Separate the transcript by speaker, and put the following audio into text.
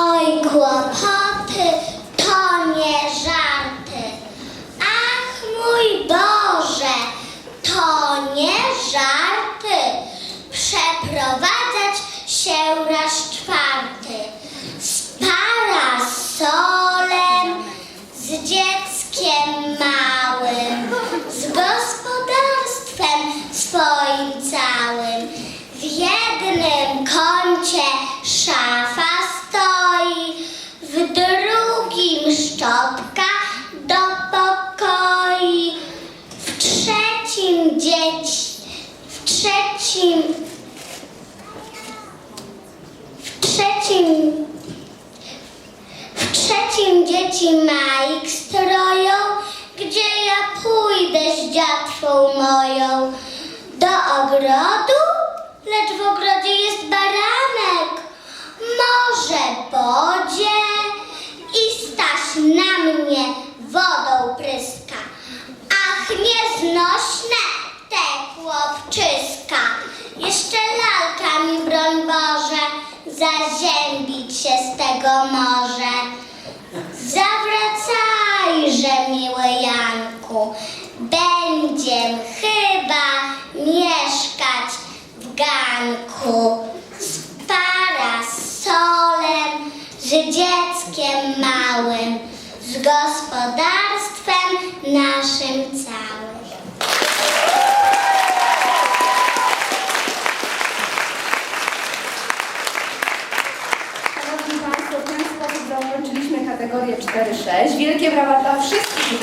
Speaker 1: Oj, kłopoty, to nie żarty. Ach, mój Boże, to nie żarty. Przeprowadzać się raz czwarty z parasolem, z dzieckiem małym, z gospodarstwem swoim całym. W jednym kącie szczotka do pokoi, w trzecim dzieci, w trzecim, w trzecim, w trzecim dzieci majk stroją, gdzie ja pójdę z dziatwą moją. Do ogrodu, lecz w ogrodzie jest baranek, z dzieckiem małym, z gospodarstwem naszym całym.
Speaker 2: Szanowni Państwo, w ten sposób zakończyliśmy kategorię 4-6. Wielkie brawa dla wszystkich.